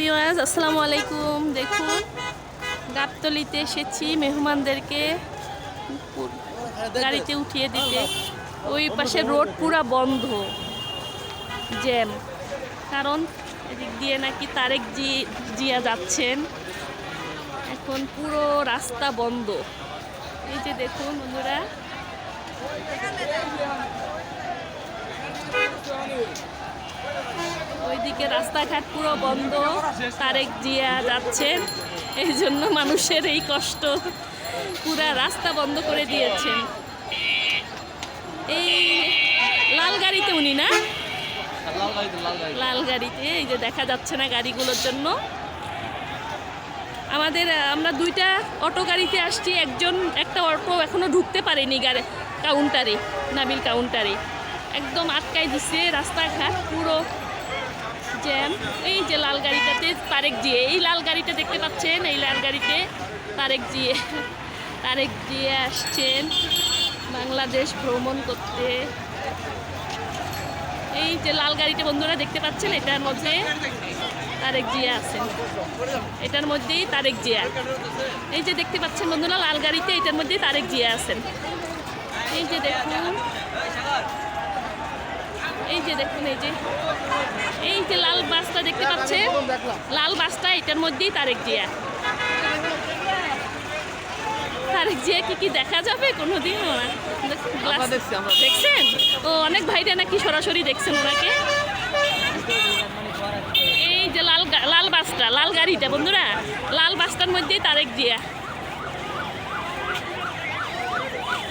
বিওয়াজ আসসালামু আলাইকুম। দেখুন, গাবতলিতে এসেছি মেহমানদেরকে গাড়িতে উঠিয়ে দিতে। ওই পাশে রোড পুরা বন্ধ। জ্যাম। কারণ এদিক দিয়ে নাকি তারেক জি, জিয়া যাচ্ছেন। এখন পুরো রাস্তা বন্ধ। এই যে দেখুন, বন্ধুরা। ওইদিকে রাস্তাঘাট পুরো বন্ধ। তারেক জিয়া যাচ্ছেন এই জন্য মানুষের এই কষ্ট পুরা রাস্তা বন্ধ করে দিয়েছেন এই লাল গাড়িতে উনি না? লাল গাড়িতে, এই যে দেখা যাচ্ছে না গাড়িগুলোর জন্য। আমাদের, আমরা দুইটা অটো গাড়িতে আসছি, একজন, একটা অটো এখনও ঢুকতে পারেনি গাড়ি কাউন্টারে নাবিল কাউন্টারে একদম আটকাই দিছে রাস্তাঘাট পুরো। জ্যাম, এই যে লাল গাড়িটাতে তারেক জিয়ে, এই লাল গাড়িটা দেখতে পাচ্ছেন? এই লাল গাড়িতে তারেক জিয়ে তারেক জিয়ে আসছেন। বাংলাদেশ ভ্রমণ করতে। এই যে লাল গাড়িটা বন্ধুরা দেখতে পাচ্ছেন? এটার মধ্যে তারেক জিয়া আছেন। এটার মধ্যেই তারেক জিয়া। এই যে দেখতে পাচ্ছেন বন্ধুরা, লাল গাড়িতে এটার মধ্যেই তারেক জিয়া আছেন। এই যে দেখুন। এই যে দেখুন, এই যে দেখতে পাচ্ছেন লাল বাসটা এটার মধ্যেই তারেক জিয়া। তারেক জিয়া কি কি দেখা যাবে? কোনোদিন। দেখছেন? ও অনেক ভাইরা নাকি সরাসরি দেখছেন ওনাকে। এই যে লাল লাল বাসটা লাল গাড়িটা বন্ধুরা। লাল বাসটার মধ্যেই তারেক জিয়া।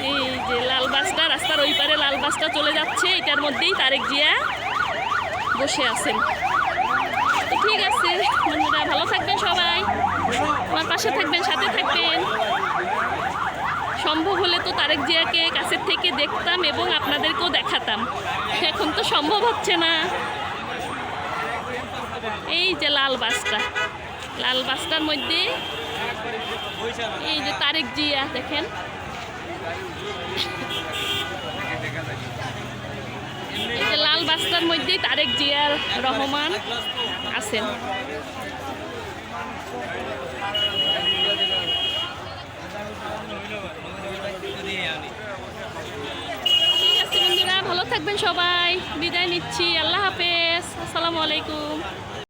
এই যে লাল বাসটা রাস্তার ওই পারে লাল বাসটা চলে যাচ্ছে। এটার মধ্যেই তারেক জিয়া বসে আছেন। ঠিক আছে, বন্ধুরা, ভালো থাকবেন সবাই। আমার পাশে থাকবেন, সাথে থাকবেন। সম্ভব হলে তো তারেক জিয়াকে কাছের থেকে দেখতাম এবং আপনাদেরকেও দেখাতাম। এখন তো সম্ভব হচ্ছে না। এই যে লাল বাসটা। লাল বাসটার মধ্যে এই যে তারেক জিয়া, দেখেন। এই যে লাল বাসটার মধ্যেই তারেক জিয়ার রহমান। আছেন। ঠিক আছে বন্ধুরা ভালো থাকবেন সবাই। বিদায় নিচ্ছি। আল্লাহ হাফেজ। আসসালামু আলাইকুম।